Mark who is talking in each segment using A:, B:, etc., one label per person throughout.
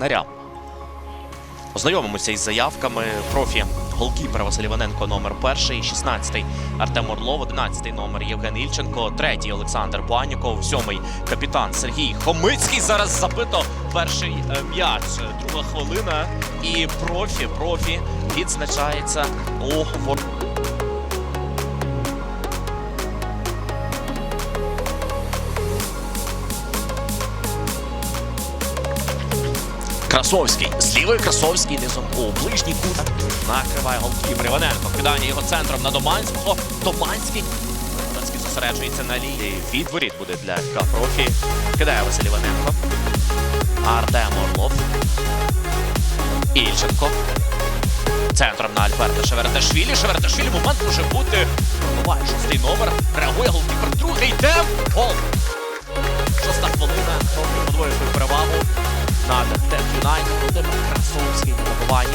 A: технаря. Ознайомимося із заявками профі голкіпера Василь Іваненко номер перший, 16-й Артем Орлов, 11-й номер Євген Ільченко, третій Олександр Баніков, сьомий капітан Сергій Хомицький. Зараз забито перший е, м'яч. Друга хвилина. І профі, профі відзначається у вор- Красовський. З Красовський низом у ближній кут. Накриває голкіпер Іваненко. Кидання його центром на Доманського. Доманський. Доманський зосереджується на лінії. Відворіт буде для ФК Профі. Кидає Василь Іваненко. Артем Орлов. Ільченко. Центром на Альберта Шевердашвілі. Шевердашвілі момент може бути. Пробиває шостий номер. Реагує голкіпер. Другий темп. Гол. Шоста хвилина. Подвоює свою перевагу над Тек Юнайтед. Володимир Красовський на добуванні.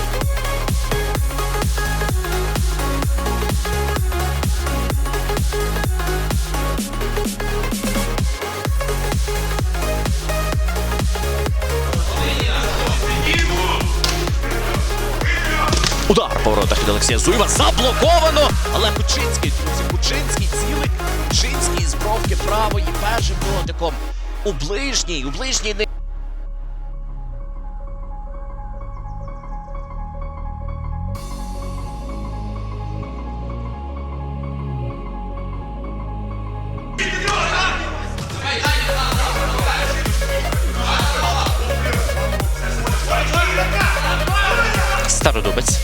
A: Удар по воротах від Олексія Зуєва заблоковано. Але Кучинський, друзі, Кучинський цілий. Кучинський з бровки правої першим дотиком. У ближній, у ближній не. Стародубець.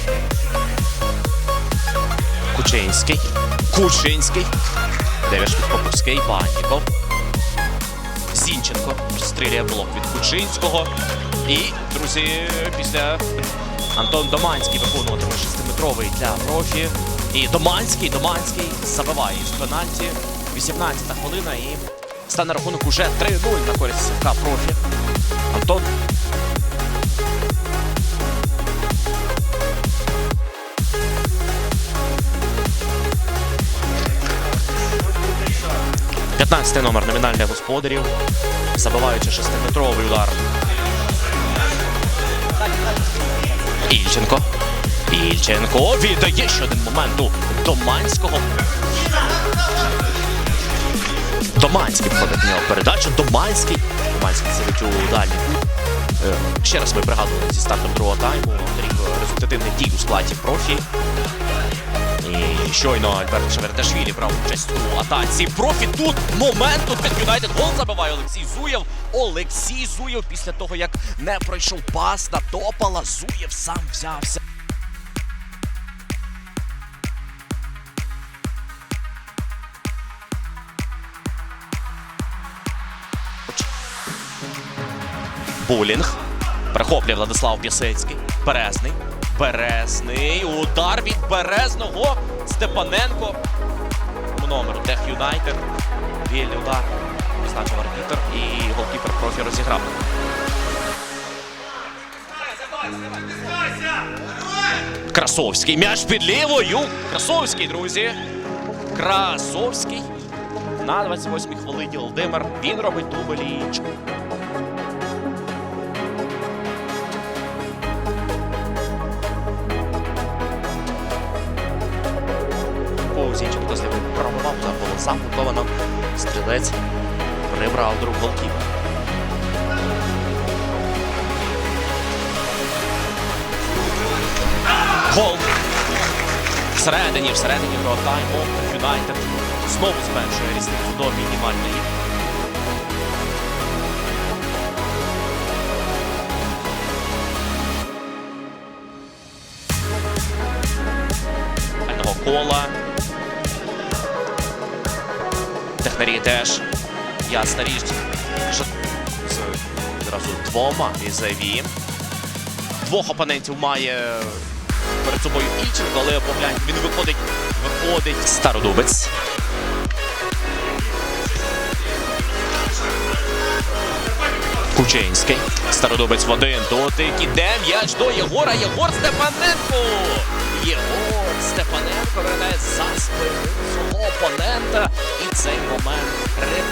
A: Кучинський. Кучинський. Дев'яш від Поповський. Банніков. Зінченко розстрілює блок від Кучинського. І, друзі, після Антон Доманський виконуватиме шестиметровий для профі. І Доманський, Доманський забиває із пенальті. 18-та хвилина і стане рахунок уже 3-0 на користь СФК профі. Антон – 15 номер номінальних господарів, забиваючи шестиметровий удар. Ільченко. Ільченко віддає ще один момент у Доманського. Доманський входить в нього передачу. Доманський. Доманський сидить у дальній. Е, Ще раз ми пригадували зі стартом другого тайму. Андрій результативних дій у складі профі. І щойно Альберт Шеверташвілі брав участь у атаці. Профі тут момент тут під Юнайтед гол забиває Олексій Зуєв. Олексій Зуєв після того, як не пройшов пас на топала. Зуєв сам взявся. Булінг. Перехоплює Владислав Пісецький. Березний. Березний. Удар від Березного. Степаненко. По номеру Тех Юнайтед. Вільний удар. Призначив арбітер і голкіпер профі розіграв. Красовський. М'яч під лівою. Красовський, друзі. Красовський. На 28-й хвилині Володимир. Він робить дубль і пробував, удар. Стрілець прибрав друг голкіпер. Гол. Всередині, всередині гро тайму Юнайтед знову зменшує різницю до мінімальної. Кола. Технарі теж. Ясна річ. З одразу двома візаві. Двох опонентів має перед собою Ільченко, але погляньте, він виходить, виходить стародубець. Кучинський. Стародубець в один дотик. Іде м'яч до Єгора. Єгор Степаненко. Єгор Степаненко виглядає за спину свого опонента. І цей момент гри.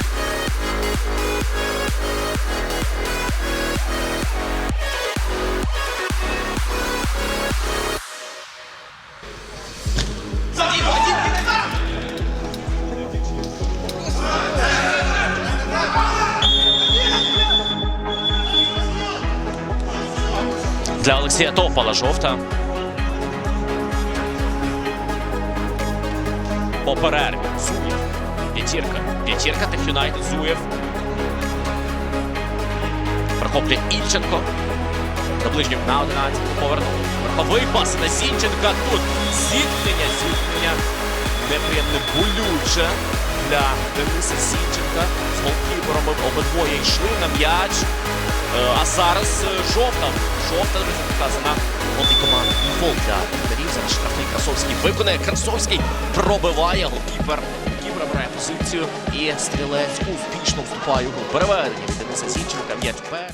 A: Для Олексія топала жовта. По перерві. Зуєв. П'ятірка. П'ятірка Тех Юнайтед. Зуєв. Прохоплює Ільченко. На ближньому на 11 повернув. Верховий пас на Зінченка. Тут зіткнення, зіткнення. Неприємне болюче для Дениса Зінченка. З голкіпером обидвоє йшли на м'яч. Е, А зараз е, жовта. Жовта, команди. І фол для. Зараз штрафний Красовський виконає. Красовський пробиває. Голкіпер. Голкіпер брає позицію. І стрілець успішно вступає у гру. Переведення від Дениса Сінченка. М'яч перед.